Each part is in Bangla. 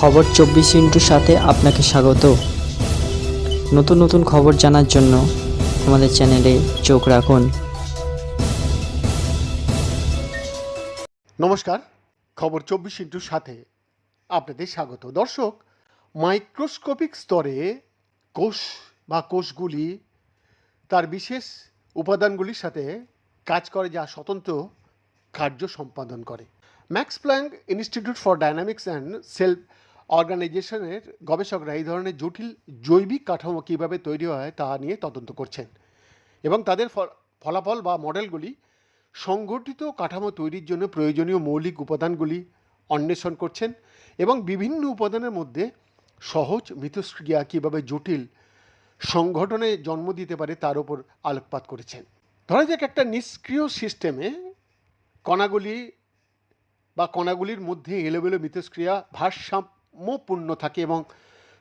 খবর চব্বিশ ইন্টুর সাথে আপনাকে স্বাগত। নতুন নতুন খবর জানার জন্য আমাদের চ্যানেলে চোখ রাখুন। নমস্কার, খবর চব্বিশ ইন্টুর সাথে আপনাদের স্বাগত। দর্শক, মাইক্রোস্কোপিক স্তরে কোষ বা কোষগুলি তার বিশেষ উপাদানগুলির সাথে কাজ করে যা স্বতন্ত্র কার্য সম্পাদন করে। Max Planck Institute for dynamics and self অর্গানাইজেশনের গবেষকরা এই ধরনের জটিল জৈবিক কাঠামো কীভাবে তৈরি হয় তা নিয়ে তদন্ত করছেন এবং তাদের ফলাফল বা মডেলগুলি সংগঠিত কাঠামো তৈরির জন্য প্রয়োজনীয় মৌলিক উপাদানগুলি অন্বেষণ করছেন এবং বিভিন্ন উপাদানের মধ্যে সহজ মিথস্ক্রিয়া কীভাবে জটিল সংগঠনে জন্ম দিতে পারে তার উপর আলোকপাত করেছেন। ধরা যাক একটা নিষ্ক্রিয় সিস্টেমে কণাগুলি বা কণাগুলির মধ্যে এলোমেলো মিথস্ক্রিয়া ভারসাম্যপূর্ণ থাকে এবং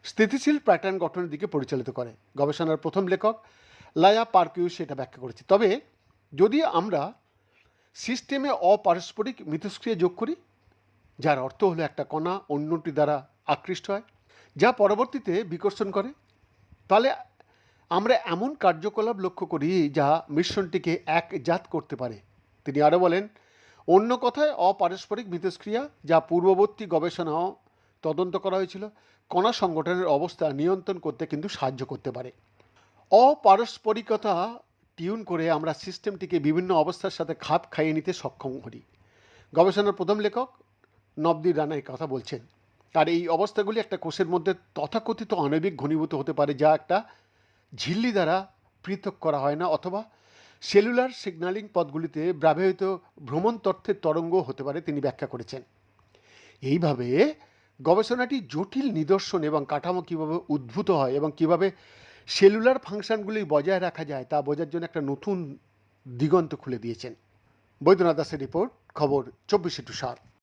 স্থিতিশীল প্যাটার্ন গঠনের দিকে পরিচালিত করে। গবেষণার প্রথম লেখক লায়া পার্কিউ সেটা ব্যাখ্যা করেছে। তবে যদি আমরা সিস্টেমে অপারস্পরিক মিথস্ক্রিয়া যোগ করি, যার অর্থ হলো একটা কণা অন্যটি দ্বারা আকৃষ্ট হয়, যা পরবর্তীতে বিকর্ষণ করে, তাহলে আমরা এমন কার্যকলাপ লক্ষ্য করি যা মিশ্রণটিকে একজাত করতে পারে। তিনি আরও বলেন, অন্য কথায় অপারস্পরিক মিথস্ক্রিয়া যা পূর্ববর্তী গবেষণাও তদন্ত করা হয়েছিল। কণা সংগঠনের অবস্থা নিয়ন্ত্রণ করতে কিন্তু সাহায্য করতে পারে। অপারস্পরিকতা টিউন করে আমরা সিস্টেমটিকে বিভিন্ন অবস্থার সাথে খাপ খাইয়ে নিতে সক্ষম করি। গবেষণার প্রথম লেখক নবদি রানা কথা বলছেন। আর এই অবস্থাগুলি একটা কোষের মধ্যে তথাকথিত আণবিক ঘনীভূত হতে পারে যা একটা ঝিল্লি দ্বারা পৃথক করা হয় না অথবা সেলুলার সিগন্যালিং পথগুলিতে ব্যবহৃত ভ্রমণ তথ্যের তরঙ্গ হতে পারে, তিনি ব্যাখ্যা করেছেন। এইভাবে গবেষণাটি জটিল নিদর্শন এবং কাঠামো কীভাবে উদ্ভূত হয় এবং কীভাবে সেলুলার ফাংশনগুলি বজায় রাখা যায় তা বোঝার জন্য একটা নতুন দিগন্ত খুলে দিয়েছেন। বৈদ্যনাথ দাসের রিপোর্ট, খবর চব্বিশে টু সাত